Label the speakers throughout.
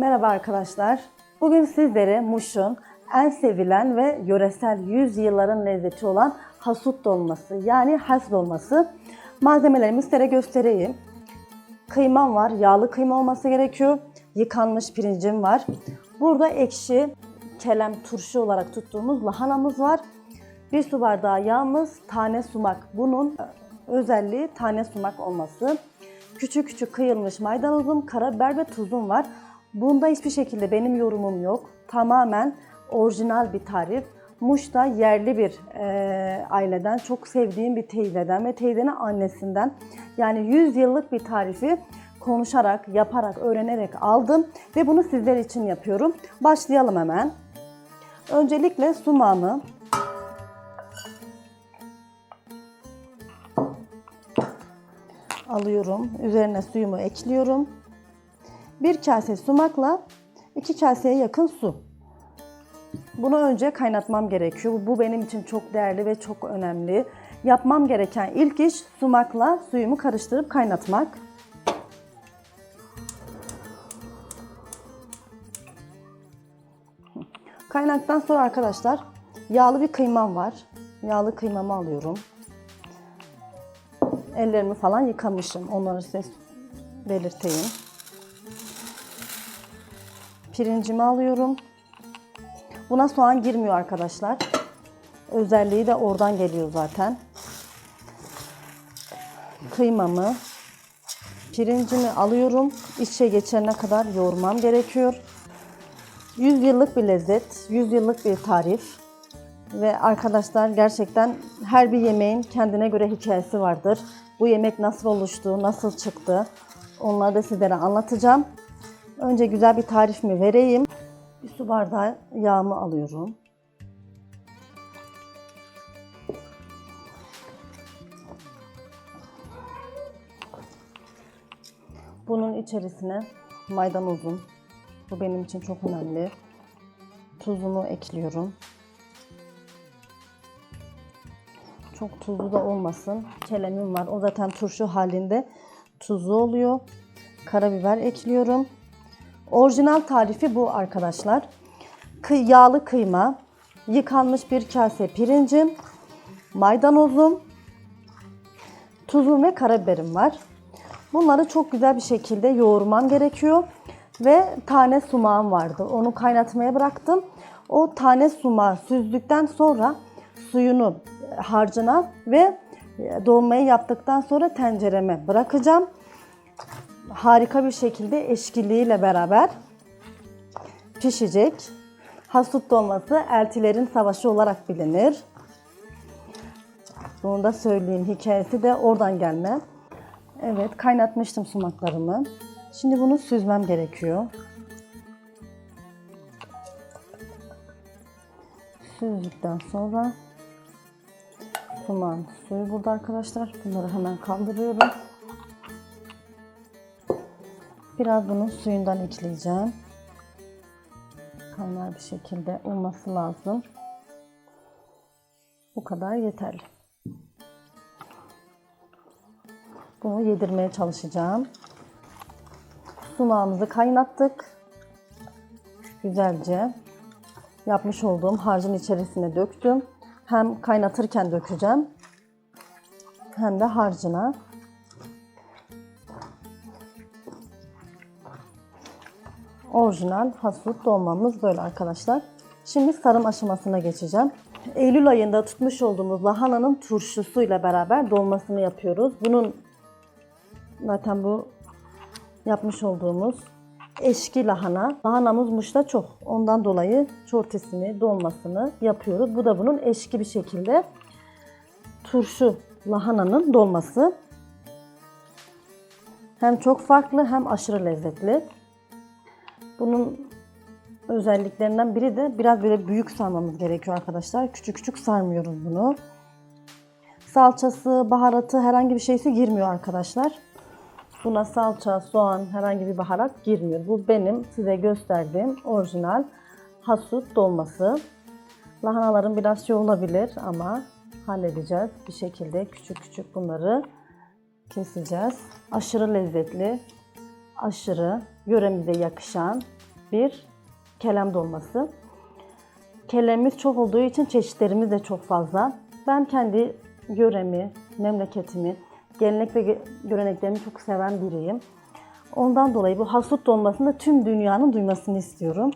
Speaker 1: Merhaba arkadaşlar. Bugün sizlere Muş'un en sevilen ve yöresel 100 yılların lezzeti olan hasut dolması yani has dolması. Malzemelerimi size göstereyim. Kıymam var, yağlı kıyma olması gerekiyor. Yıkanmış pirincim var. Burada ekşi, kelem, turşu olarak tuttuğumuz lahanamız var. Bir su bardağı yağımız, tane sumak. Bunun özelliği tane sumak olması. Küçük küçük kıyılmış maydanozum, karabiber ve tuzum var. Bunda hiçbir şekilde benim yorumum yok. Tamamen orijinal bir tarif. Muş'ta yerli bir e, aileden, çok sevdiğim bir teyzeden ve teyzenin annesinden. Yani 100 yıllık bir tarifi konuşarak, yaparak, öğrenerek aldım ve bunu sizler için yapıyorum. Başlayalım hemen. Öncelikle sumağımı alıyorum. Üzerine suyumu ekliyorum. Bir kase sumakla iki kaseye yakın su. Bunu önce kaynatmam gerekiyor. Bu benim için çok değerli ve çok önemli. Yapmam gereken ilk iş sumakla suyumu karıştırıp kaynatmak. Kaynaktan sonra arkadaşlar yağlı bir kıymam var. Yağlı kıymamı alıyorum. Ellerimi falan yıkamışım. Onları size belirteyim. Pirincimi alıyorum. Buna soğan girmiyor arkadaşlar. Özelliği de oradan geliyor zaten. Kıymamı, pirincimi alıyorum. İçe geçene kadar yoğurmam gerekiyor. 100 yıllık bir lezzet, 100 yıllık bir tarif. Ve arkadaşlar gerçekten her bir yemeğin kendine göre hikayesi vardır. Bu yemek nasıl oluştu, nasıl çıktı onları da sizlere anlatacağım. Önce güzel bir tarifimi vereyim. Bir su bardağı yağımı alıyorum. Bunun içerisine maydanozum. Bu benim için çok önemli. Tuzumu ekliyorum. Çok tuzlu da olmasın. Kelemim var. O zaten turşu halinde tuzlu oluyor. Karabiber ekliyorum. Orijinal tarifi bu arkadaşlar. Kıy, yağlı kıyma, yıkanmış bir kase pirincim, maydanozum, tuzum ve karabiberim var. Bunları çok güzel bir şekilde yoğurmam gerekiyor. Ve tane sumağım vardı. Onu kaynatmaya bıraktım. O tane sumağı süzdükten sonra suyunu harcına ve dolmayı yaptıktan sonra tencereme bırakacağım. Harika bir şekilde eşkiliğiyle beraber pişecek. Hasut dolması eltilerin savaşı olarak bilinir. Bunu da söyleyeyim. Hikayesi de oradan gelme. Evet kaynatmıştım sumaklarımı. Şimdi bunu süzmem gerekiyor. Süzdükten sonra sumağın suyu burada arkadaşlar. Bunları hemen kaldırıyorum. Biraz bunun suyundan ekleyeceğim. Kaynar bir şekilde olması lazım. Bu kadar yeterli. Bunu yedirmeye çalışacağım. Sumağımızı kaynattık. Güzelce yapmış olduğum harcın içerisine döktüm. Hem kaynatırken dökeceğim hem de harcına. Orijinal hasut dolmamız böyle arkadaşlar. Şimdi sarım aşamasına geçeceğim. Eylül ayında tutmuş olduğumuz lahananın turşusuyla beraber dolmasını yapıyoruz. Bunun zaten bu yapmış olduğumuz eşki lahana. Lahanamız Muş'ta çok. Ondan dolayı çortisini, dolmasını yapıyoruz. Bu da bunun eşki bir şekilde turşu lahananın dolması. Hem çok farklı hem aşırı lezzetli. Bunun özelliklerinden biri de biraz böyle büyük sarmamız gerekiyor arkadaşlar. Küçük küçük sarmıyoruz bunu. Salçası, baharatı herhangi bir şeysi girmiyor arkadaşlar. Buna salça, soğan, herhangi bir baharat girmiyor. Bu benim size gösterdiğim orijinal hasut dolması. Lahanaların biraz şey olabilir ama halledeceğiz. Bir şekilde küçük küçük bunları keseceğiz. Aşırı lezzetli, aşırı yöremize yakışan bir kelem dolması. Kelemimiz çok olduğu için çeşitlerimiz de çok fazla. Ben kendi yöremi, memleketimi, gelenek ve göreneklerimi çok seven biriyim. Ondan dolayı bu hasut dolmasını da tüm dünyanın duymasını istiyorum.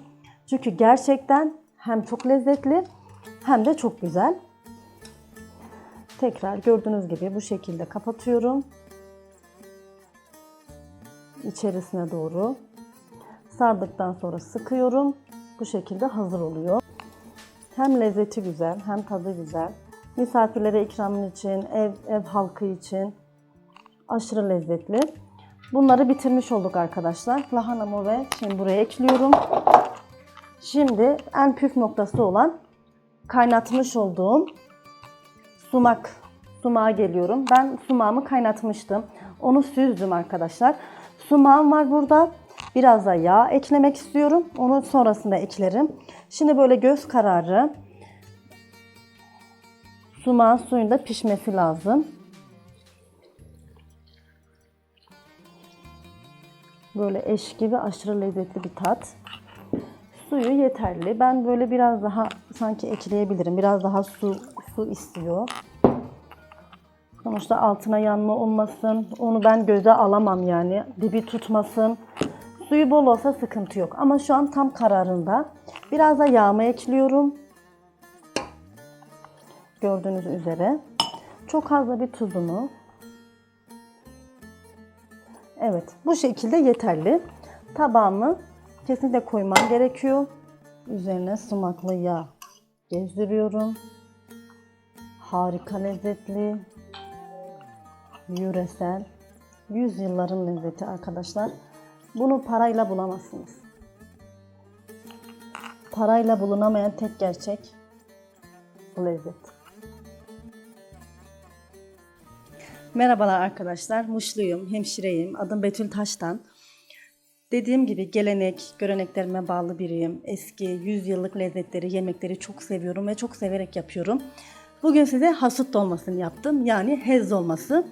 Speaker 1: Çünkü gerçekten hem çok lezzetli hem de çok güzel. Tekrar gördüğünüz gibi bu şekilde kapatıyorum. İçerisine doğru sardıktan sonra sıkıyorum. Bu şekilde hazır oluyor. Hem lezzeti güzel hem tadı güzel. Misafirlere ikramın için, ev, ev halkı için aşırı lezzetli. Bunları bitirmiş olduk arkadaşlar. Lahanamı ve şimdi buraya ekliyorum. Şimdi en püf noktası olan kaynatmış olduğum sumak sumağa geliyorum. Ben sumağımı kaynatmıştım. Onu süzdüm arkadaşlar. Sumağım var burada. Biraz da yağ eklemek istiyorum. Onu sonrasında eklerim. Şimdi böyle göz kararı sumağın suyunda pişmesi lazım. Böyle eş gibi aşırı lezzetli bir tat. Suyu yeterli. Ben böyle biraz daha sanki ekleyebilirim. Biraz daha su su istiyor. Sonuçta altına yanma olmasın. Onu ben göze alamam yani. Dibi tutmasın. Suyu bol olsa sıkıntı yok. Ama şu an tam kararında. Biraz da yağma ekliyorum. Gördüğünüz üzere. Çok az da bir tuzunu. Evet, bu şekilde yeterli. Tabağımı kesinlikle koymam gerekiyor. Üzerine sumaklı yağ gezdiriyorum. Harika lezzetli, yöresel, yüzyılların lezzeti arkadaşlar. Bunu parayla bulamazsınız. Parayla bulunamayan tek gerçek bu lezzet. Merhabalar arkadaşlar. Muşluyum, hemşireyim. Adım Betül Taş'tan. Dediğim gibi gelenek, göreneklerime bağlı biriyim. Eski, yüzyıllık lezzetleri, yemekleri çok seviyorum ve çok severek yapıyorum. Bugün size hasut dolmasını yaptım. Yani hez dolması.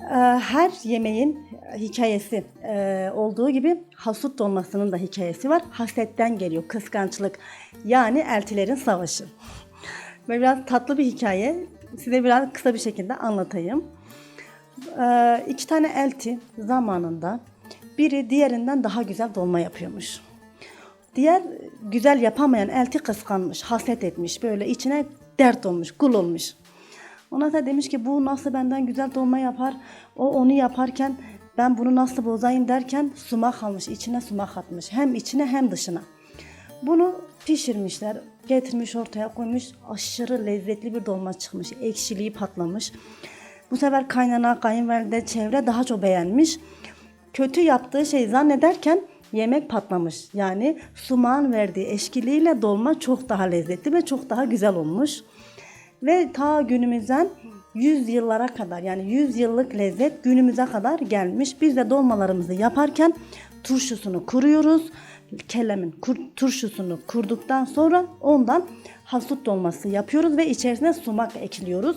Speaker 1: Ee, Her yemeğin hikayesi ee, olduğu gibi hasut dolmasının da hikayesi var. Hasetten geliyor, kıskançlık. Yani eltilerin savaşı. Böyle biraz tatlı bir hikaye. Size biraz kısa bir şekilde anlatayım. Ee, iki tane elti zamanında biri diğerinden daha güzel dolma yapıyormuş. Diğer güzel yapamayan elti kıskanmış, haset etmiş, böyle içine dert olmuş, kul olmuş. Ona da demiş ki bu nasıl benden güzel dolma yapar, o onu yaparken ben bunu nasıl bozayım derken sumak almış, içine sumak atmış. Hem içine hem dışına. Bunu pişirmişler, getirmiş ortaya koymuş. Aşırı lezzetli bir dolma çıkmış. Ekşiliği patlamış. Bu sefer kaynana, kayınvalide, çevre daha çok beğenmiş. Kötü yaptığı şey zannederken yemek patlamış. Yani sumağın verdiği eşkiliğiyle dolma çok daha lezzetli ve çok daha güzel olmuş. Ve ta günümüzden 100 yıllara kadar yani 100 yıllık lezzet günümüze kadar gelmiş. Biz de dolmalarımızı yaparken turşusunu kuruyoruz. Kelemin kur- turşusunu kurduktan sonra ondan hasut dolması yapıyoruz ve içerisine sumak ekliyoruz.